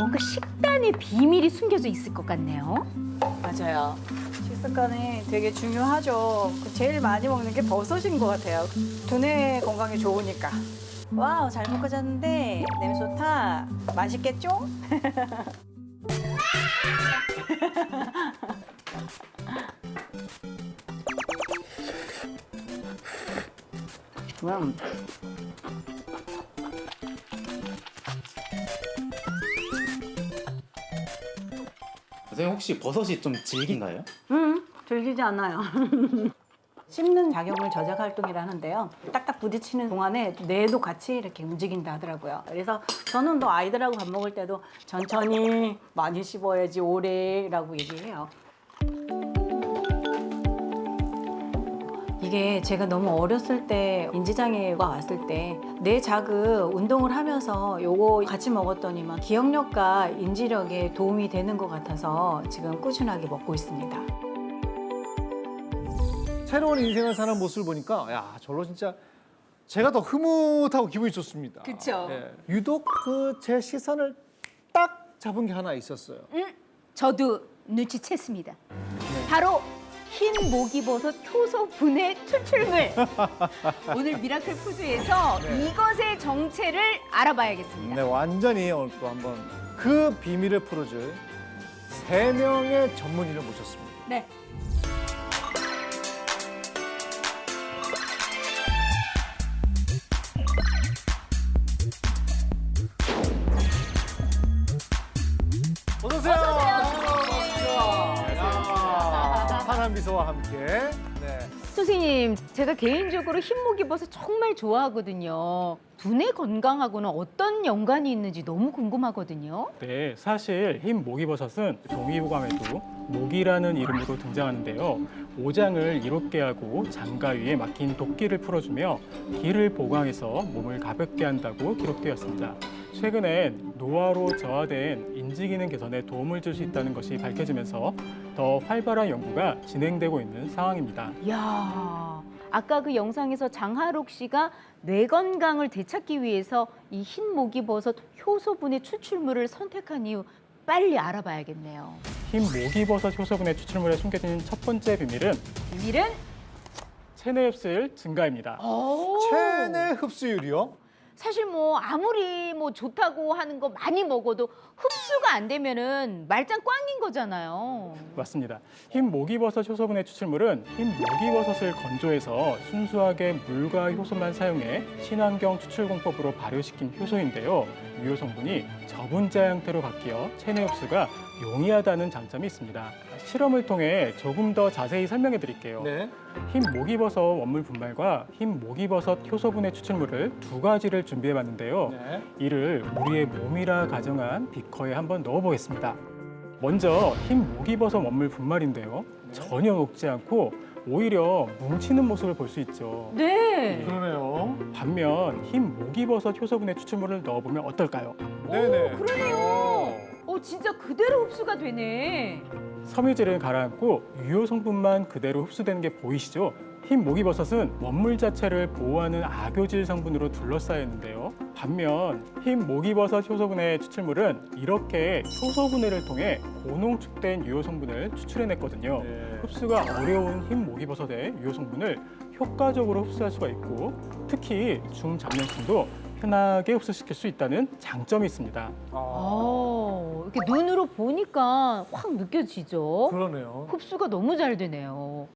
뭔가 식단의 비밀이 숨겨져 있을 것 같네요. 맞아요. 식습관이 되게 중요하죠. 그 제일 많이 먹는 게 버섯인 것 같아요. 두뇌 건강에 좋으니까. 와우, 잘 볶아졌는데 냄새 좋다. 맛있겠죠? 음. 선생님 혹시 버섯이 좀 질긴가요? 음, 들리지 않아요. 씹는 작용을 저작 활동이라 하는데요. 딱딱 부딪히는 동안에 뇌도 같이 이렇게 움직인다 하더라고요. 그래서 저는 또 아이들하고 밥 먹을 때도 천천히 많이 씹어야지 오래라고 얘기해요. 이게 제가 너무 어렸을 때 인지장애가 왔을 때뇌 자극 운동을 하면서 요거 같이 먹었더니만 기억력과 인지력에 도움이 되는 것 같아서 지금 꾸준하게 먹고 있습니다. 새로운 인생을 사는 모습을 보니까 야 저로 진짜 제가 더 흐뭇하고 기분이 좋습니다. 그쵸. 예, 유독 그 제 시선을 딱 잡은 게 하나 있었어요. 저도 눈치챘습니다. 바로 흰 목이버섯 효소 분해 추출물. 오늘 미라클 푸드에서 네. 이것의 정체를 알아봐야겠습니다. 네, 완전히 오늘 또 한번 그 비밀을 풀어줄 세 명의 전문의를 모셨습니다. 네. 파란 미소와 함께. 네. 선생님, 제가 개인적으로 흰목이버섯 정말 좋아하거든요. 두뇌 건강하고는 어떤 연관이 있는지 너무 궁금하거든요. 네, 사실 흰 모기버섯은 동의보감에도 모기라는 이름으로 등장하는데요. 오장을 이롭게 하고 장가 위에 막힌 독기를 풀어주며 기를 보강해서 몸을 가볍게 한다고 기록되었습니다. 최근엔 노화로 저하된 인지기능 개선에 도움을 줄 수 있다는 것이 밝혀지면서 더 활발한 연구가 진행되고 있는 상황입니다. 이야, 아까 그 영상에서 장하록 씨가 뇌 건강을 되찾기 위해서 이 흰목이버섯 효소분의 추출물을 선택한 이유 빨리 알아봐야겠네요. 흰 모기버섯 효소분의 추출물에 숨겨진 첫 번째 비밀은 비밀은 체내 흡수율 증가입니다. 오. 체내 흡수율이요? 사실 뭐 아무리 뭐 좋다고 하는 거 많이 먹어도 흡수가 안 되면은 말짱 꽝인 거잖아요. 맞습니다. 흰 모기버섯 효소분의 추출물은 흰 모기버섯을 건조해서 순수하게 물과 효소만 사용해 친환경 추출 공법으로 발효시킨 효소인데요. 유효 성분이 저분자 형태로 바뀌어 체내 흡수가 용이하다는 장점이 있습니다. 실험을 통해 조금 더 자세히 설명해 드릴게요. 네. 흰 모기버섯 원물 분말과 흰 모기버섯 효소분의 추출물을 두 가지를 준비해 봤는데요. 네. 이를 우리의 몸이라 가정한 비커에 한번 넣어 보겠습니다. 먼저 흰 모기버섯 원물 분말인데요. 전혀 녹지 않고 오히려 뭉치는 모습을 볼 수 있죠. 네. 그러네요. 반면 흰 모기버섯 효소분의 추출물을 넣어보면 어떨까요? 네네. 그러네요. 어 진짜 그대로 흡수가 되네. 섬유질을 가라앉고 유효 성분만 그대로 흡수되는 게 보이시죠? 흰 모기버섯은 원물 자체를 보호하는 악효질 성분으로 둘러싸여 있는데요. 반면 흰 모기버섯 효소분해 추출물은 이렇게 효소 분해를 통해 고농축된 유효 성분을 추출해냈거든요. 네. 흡수가 어려운 흰 모기버섯의 유효 성분을 효과적으로 흡수할 수가 있고 특히 중장년층도 편하게 흡수시킬 수 있다는 장점이 있습니다. 아, 어 이렇게 눈으로 보니까 확 느껴지죠. 그러네요. 흡수가 너무 잘 되네요.